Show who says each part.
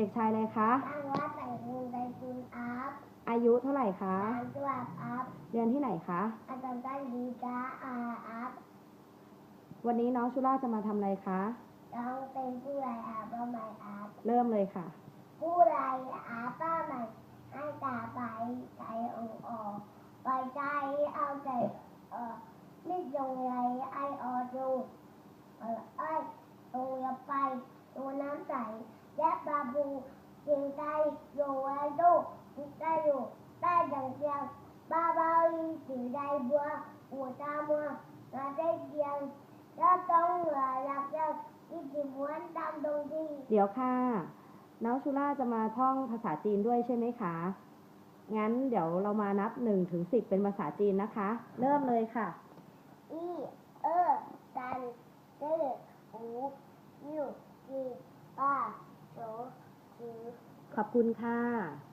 Speaker 1: เด็กชายอะไรคะ
Speaker 2: ตั้งว่าแต่งคุณใจคุณอัพ
Speaker 1: อายุเท่าไหร่คะ
Speaker 2: ตามตัวอัพ
Speaker 1: เรียนที่ไหนคะ
Speaker 2: อาจารย์ตั้งดีจ้าอาอัพ
Speaker 1: วันนี้น้องชุล่าจะมาทำอะไรคะ
Speaker 2: น้องเป็นผู้ไรอาป้าใหม่อัพ
Speaker 1: เริ่มเลยค่ะ
Speaker 2: ผู้ไรอาป้าใหม่ให้ตาไปใจองออกไปใจเอาใจเออไม่จงไรไอออดูเออไอตรงยไปตัวน้ำใส และบาบูจึงได้อยู่วัลโดได้อยู่ไต้ดังเชียงบาบาลีถึงได้บัวหัวตาเมัวมาได้เกียงแล้วต้องเหลือแล้วจะาที่จิม้วนตามตรงที่
Speaker 1: เดี๋ยวค่ะ น้องชูล่าจะมาท่องภาษาจีนด้วยใช่ไหมคะ งั้นเดี๋ยวเรามานับหนึ่งถึงสิบเป็นภาษาจีนนะคะ เริ่มเลยค่ะ
Speaker 2: อีเออตันเตอหูยูจีป้า
Speaker 1: ขอบคุณค่ะ